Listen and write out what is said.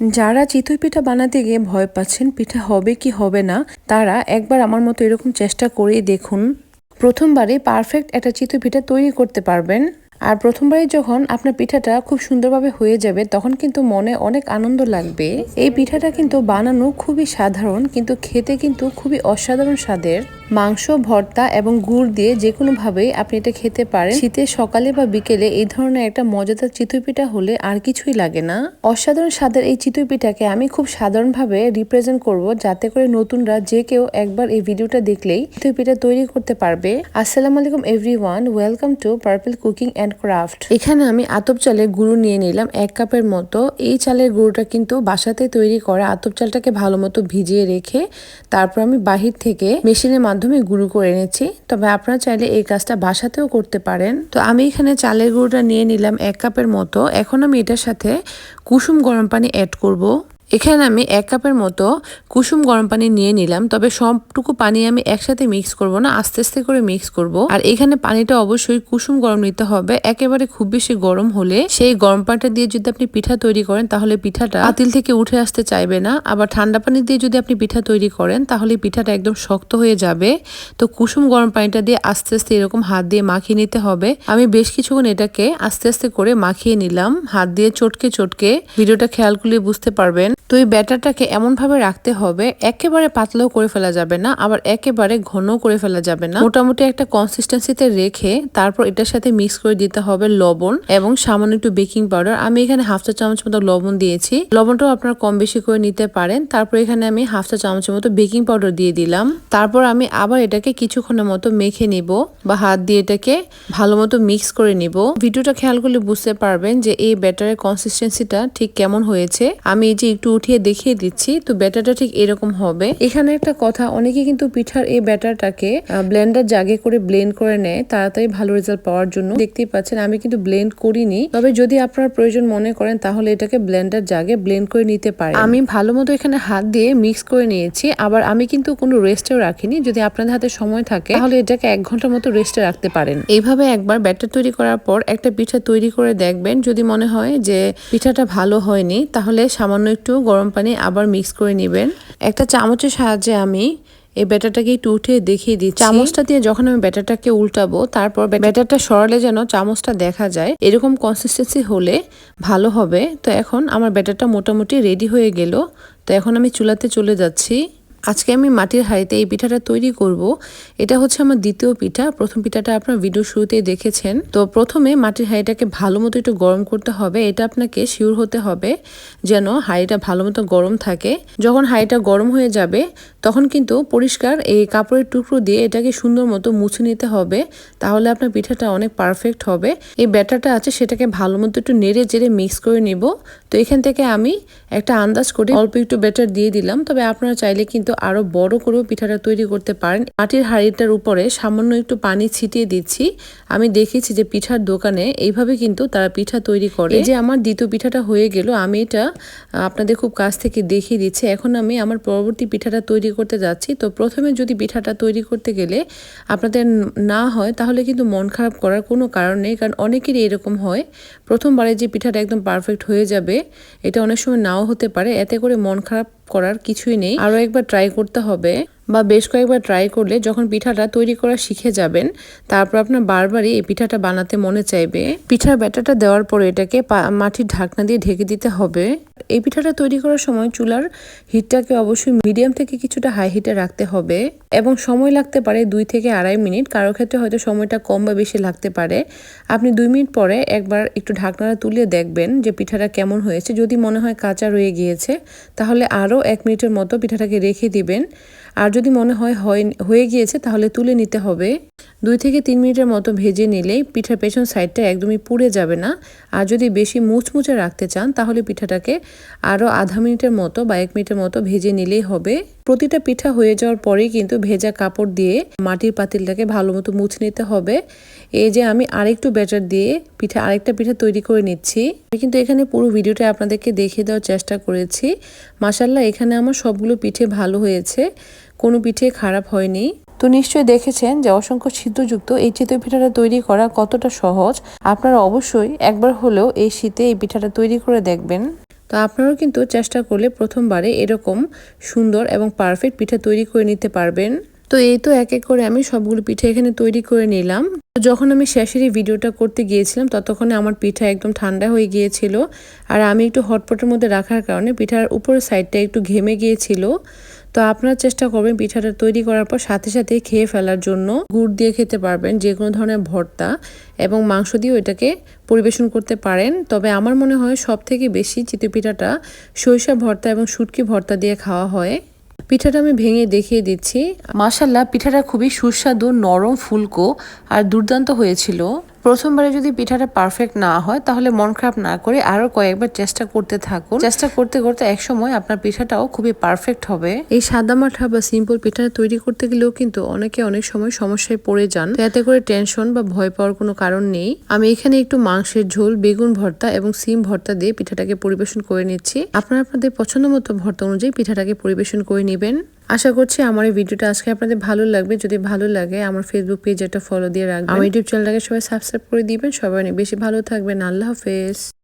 যারা চিতই পিঠা বানাতে গিয়ে ভয় পাচ্ছেন পিঠা হবে কি হবে না, তারা একবার আমার মতো এরকম চেষ্টা করেই দেখুন। প্রথমবারে পারফেক্ট একটা চিতই পিঠা তৈরি করতে পারবেন। আর প্রথমবারই যখন আপনার পিঠাটা খুব সুন্দরভাবে হয়ে যাবে, তখন কিন্তু মনে অনেক আনন্দ লাগবে। এই পিঠাটা কিন্তু বানানো খুবই সাধারণ, কিন্তু খেতে কিন্তু খুবই অসাধারণ স্বাদের। মাংস, ভর্তা এবং গুড় দিয়ে যে কোনোভাবেই আপনি এটা খেতে পারেন। শীতের সকালে বা বিকেলে এই ধরনের একটা মজাদার চিতই পিঠা হলে আর কিছুই লাগে না। অসাধারণ স্বাদের এই চিতই পিঠাকে আমি খুব সাধারণভাবে রিপ্রেজেন্ট করব যাতে করে নতুনরা যে কেউ একবার এই ভিডিওটা দেখলেই চিতই পিঠা তৈরি করতে পারবে। আসসালামু আলাইকুম everyone welcome to purple cooking and craft এখানে আমি আতপ চালের গুঁড়ো নিয়ে নিলাম এক কাপের মতো। এই চালের গুঁড়োটা কিন্তু বাসাতে তৈরি করা আতপ চালটাকে ভালো মতো ভিজিয়ে রেখে তারপর আমি বাহির থেকে মেশিনের মাধ্যমে গুঁড়ো করে এনেছি। তবে আপনারা চাইলে এই কাজটা বাসাতেও করতে পারেন। তো আমি এখানে চালের গুঁড়োটা নিয়ে নিলাম এক কাপের মতো। এখন আমি এটার সাথে কুসুম গরম পানি অ্যাড করব। এখানে আমি এক কাপের মতো কুসুম গরম পানি নিয়ে নিলাম, তবে সবটুকু পানি আমি একসাথে মিক্স করব না, আস্তে আস্তে করে মিক্স করব। আর এখানে পানিটা অবশ্যই কুসুম গরম নিতে হবে, একেবারে খুব বেশি গরম হলে সেই গরম পানিটা দিয়ে যদি আপনি পিঠা তৈরি করেন, তাহলে পিঠাটা পাতিল থেকে উঠে আসতে চাইবে না। আবার ঠান্ডা পানি দিয়ে যদি আপনি পিঠা তৈরি করেন, তাহলে পিঠাটা একদম শক্ত হয়ে যাবে। তো কুসুম গরম পানিটা দিয়ে আস্তে আস্তে এরকম হাত দিয়ে মাখিয়ে নিতে হবে। আমি বেশ কিছুক্ষণ এটাকে আস্তে আস্তে করে মাখিয়ে নিলাম, হাত দিয়ে চটকে চটকে। ভিডিওটা খেয়াল করলে বুঝতে পারবেন। তো এই ব্যাটারটাকে এমনভাবে রাখতে হবে, একেবারে পাতলাও করে ফেলা যাবে না, আবার একেবারে ঘন করে ফেলা যাবে না। মোটামুটি একটা কনসিস্টেন্সিতে রেখে তারপর এটার সাথে মিক্স করে দিতে হবে লবণ এবং সামান্য একটু বেকিং পাউডার আমি এখানে হাফ চা চামচ মতো লবণ দিয়েছি। লবণটাও আপনারা কম বেশি করে নিতে পারেন। তারপর এখানে আমি হাফ চা চামচের মতো বেকিং পাউডার দিয়ে দিলাম। তারপর আমি আবার এটাকে কিছুক্ষণের মতো মেখে নিব বা হাত দিয়ে এটাকে ভালো মতো মিক্স করে নিব। ভিডিওটা খেয়াল করলে বুঝতে পারবেন যে এই ব্যাটারের কনসিস্টেন্সিটা ঠিক কেমন হয়েছে। আমি এই যে একটু উঠিয়ে দেখিয়ে দিচ্ছি। তো ব্যাটারটা ঠিক এরকম হবে। এখানে একটা কথা, অনেকে কিন্তু পিঠার এই ব্যাটারটাকে ব্লেন্ডার জাগে করে ব্লেন্ড করে নেয়, তাড়াতাড়ি ভালো রেজাল্ট পাওয়ার জন্য। দেখতেই পাচ্ছেন, আমি কিন্তু ব্লেন্ড করিনি। তবে যদি আপনার প্রয়োজন মনে করেন, তাহলে এটাকে ব্লেন্ডার জাগে ব্লেন্ড করে নিতে পারেন। আমি ভালো মতো এখানে হাত দিয়ে মিক্স করে নিয়েছি। আবার আমি কিন্তু কোনো রেস্টেও রাখিনি। যদি আপনাদের হাতে সময় থাকে, তাহলে এটাকে এক ঘণ্টার মতো রেস্টে রাখতে পারেন। এইভাবে একবার ব্যাটার তৈরি করার পর একটা পিঠা তৈরি করে দেখবেন। যদি মনে হয় যে পিঠাটা ভালো হয়নি, তাহলে সামান্য একটু গরম পানি আবার মিক্স করে নেবেন। একটা চামচের সাহায্যে আমি এই ব্যাটারটাকে একটু উঠে দেখিয়ে দিচ্ছি। চামচটা দিয়ে যখন আমি ব্যাটারটাকে উল্টাবো তারপর ব্যাটারটা সরালে যেন চামচটা দেখা যায় এরকম কনসিস্টেন্সি হলে ভালো হবে। তো এখন আমার ব্যাটারটা মোটামুটি রেডি হয়ে গেল। তো এখন আমি চুলাতে চলে যাচ্ছি। আজকে আমি মাটির হাঁড়িতে এই পিঠাটা তৈরি করব। এটা হচ্ছে আমার দ্বিতীয় পিঠা। প্রথম পিঠাটা আপনার ভিডিও শুরুতেই দেখেছেন। তো প্রথমে মাটির হাঁড়িটাকে ভালো মতো একটু গরম করতে হবে। এটা আপনাকে শিওর হতে হবে যেন হাঁড়িটা ভালো মতো গরম থাকে। যখন হাঁড়িটা গরম হয়ে যাবে, তখন কিন্তু পরিষ্কার এই কাপড়ের টুকরো দিয়ে এটাকে সুন্দর মতো মুছে নিতে হবে। তাহলে আপনার পিঠাটা অনেক পারফেক্ট হবে। এই ব্যাটারটা আছে, সেটাকে ভালো মতো একটু নেড়ে জেড়ে মিক্স করে নিব। তো এখান থেকে আমি একটা আন্দাজ করে অল্প একটু ব্যাটার দিয়ে দিলাম। তবে আপনারা চাইলে কিন্তু আরও বড় করেও পিঠাটা তৈরি করতে পারেন। মাটির হাঁড়িটার উপরে সামান্য একটু পানি ছিটিয়ে দিচ্ছি। আমি দেখেছি যে পিঠার দোকানে এইভাবে কিন্তু তারা পিঠা তৈরি করে। যে আমার দ্বিতীয় পিঠাটা হয়ে গেল, আমি এটা আপনাদের খুব কাছ থেকে দেখিয়ে দিচ্ছি। এখন আমি আমার পরবর্তী পিঠাটা তৈরি করতে যাচ্ছি। তো প্রথমে যদি পিঠাটা তৈরি করতে গেলে আপনাদের না হয়, তাহলে কিন্তু মন খারাপ করার কোনো কারণ নেই। কারণ অনেকেরই এরকম হয় প্রথমবারে যে পিঠাটা একদম পারফেক্ট হয়ে যাবে, এটা অনেক সময় নাও হতে পারে। এতে করে মন খারাপ করার কিছুই নেই। আরও একবার ট্রাই করতে হবে। বা বেশ কয়েকবার ট্রাই করলে যখন পিঠাটা তৈরি করা শিখে যাবেন, তারপর আপনার বারবারই এই পিঠাটা বানাতে মনে চাইবে। পিঠার ব্যাটাটা দেওয়ার পরে এটাকে মাটির ঢাকনা দিয়ে ঢেকে দিতে হবে। এই পিঠাটা তৈরি করার সময় চুলার হিটটাকে অবশ্যই মিডিয়াম থেকে কিছুটা হাই হিটে রাখতে হবে এবং সময় লাগতে পারে দুই থেকে আড়াই মিনিট। কারও ক্ষেত্রে হয়তো সময়টা কম বা বেশি লাগতে পারে। আপনি দুই মিনিট পরে একবার একটু ঢাকনাটা তুলে দেখবেন যে পিঠাটা কেমন হয়েছে। যদি মনে হয় কাঁচা রয়ে গিয়েছে, তাহলে আরও এক মিনিটের মতো পিঠাটাকে রেখে দিবেন। আর যদি মনে হয়, হয়ে গিয়েছে, তাহলে তুলে নিতে হবে। দুই থেকে তিন মিনিটের মতো ভেজে নিলেই পিঠার পেছন সাইডটা একদমই পুড়ে যাবে না। আর যদি বেশি মুচমুচে রাখতে চান, তাহলে পিঠাটাকে আরও আধা মিনিটের মতো বা এক মিনিটের মতো ভেজে নিলেই হবে। প্রতিটা পিঠা হয়ে যাওয়ার পরেই কিন্তু ভেজা কাপড় দিয়ে মাটির পাতিলটাকে ভালো মতো মুছে নিতে হবে। এই যে আমি আরেকটু ব্যাটার দিয়ে পিঠা, আরেকটা পিঠা তৈরি করে নিচ্ছি। আমি কিন্তু এখানে পুরো ভিডিওটা আপনাদেরকে দেখিয়ে দেওয়ার চেষ্টা করেছি। মাসাল্লাহ এখানে আমার সবগুলো পিঠে ভালো হয়েছে। কোনো পিঠে খারাপ হয়নি। তো নিশ্চয়ই দেখেছেন যে অসংখ্য ছিদ্রযুক্ত এই চিতই পিঠাটা তৈরি করা কতটা সহজ। আপনারা অবশ্যই একবার হলেও এই শীতে এই পিঠাটা তৈরি করে দেখবেন। তো আপনারাও কিন্তু চেষ্টা করলে প্রথমবারে এরকম সুন্দর এবং পারফেক্ট পিঠা তৈরি করে নিতে পারবেন। তো এই তো এক এক করে আমি সবগুলো পিঠা এখানে তৈরি করে নিলাম। তো যখন আমি শেষের এই ভিডিওটা করতে গিয়েছিলাম, ততক্ষণে আমার পিঠা একদম ঠান্ডা হয়ে গিয়েছিল। আর আমি একটু হটপটের মধ্যে রাখার কারণে পিঠার উপরের সাইডটা একটু ঘেমে গিয়েছিল। তো আপনারা চেষ্টা করবেন পিঠাটা তৈরি করার পর সাথে সাথে খেয়ে ফেলার জন্য গুড় দিয়ে খেতে পারবেন, যে কোনো ধরনের ভর্তা এবং মাংস দিয়েও এটাকে পরিবেশন করতে পারেন। তবে আমার মনে হয় সব থেকে বেশি চিতই পিঠাটা সরিষা ভর্তা এবং শুটকি ভর্তা দিয়ে খাওয়া হয়। পিঠাটা আমি ভেঙে দেখিয়ে দিচ্ছি। মাসাল্লাহ পিঠাটা খুবই সুস্বাদু, নরম, ফুলকো আর দুর্দান্ত হয়েছিল। প্রথমবারে যদি পিঠাটা পারফেক্ট না হয়, তাহলে মন খারাপ না করে আরও কয়েকবার চেষ্টা করতে থাকুন। চেষ্টা করতে করতে একসময় আপনার পিঠাটাও খুবই পারফেক্ট হবে। এই সাদা মাঠা বা সিম্পল পিঠা তৈরি করতে গেলেও কিন্তু অনেকে অনেক সময় সমস্যায় পড়ে যান। এতে করে টেনশন বা ভয় পাওয়ার কোনো কারণ নেই। আমি এখানে একটু মাংসের ঝোল, বেগুন ভর্তা এবং সিম ভর্তা দিয়ে পিঠাটাকে পরিবেশন করে নিচ্ছি। আপনারা আপনাদের পছন্দ মতো ভর্তা অনুযায়ী পিঠাটাকে পরিবেশন করে নেবেন। আশা করছি আমার এই ভিডিওটা আজকে আপনাদের ভালো লাগবে। যদি ভালো লাগে আমার ফেসবুক পেজ একটা ফলো দিয়ে রাখবেন। আমার ইউটিউব চ্যানেলটাকে সবাই সাবস্ক্রাইব করে দিবেন। সবাই অনেক বেশি ভালো থাকবেন। আল্লাহ হাফেজ।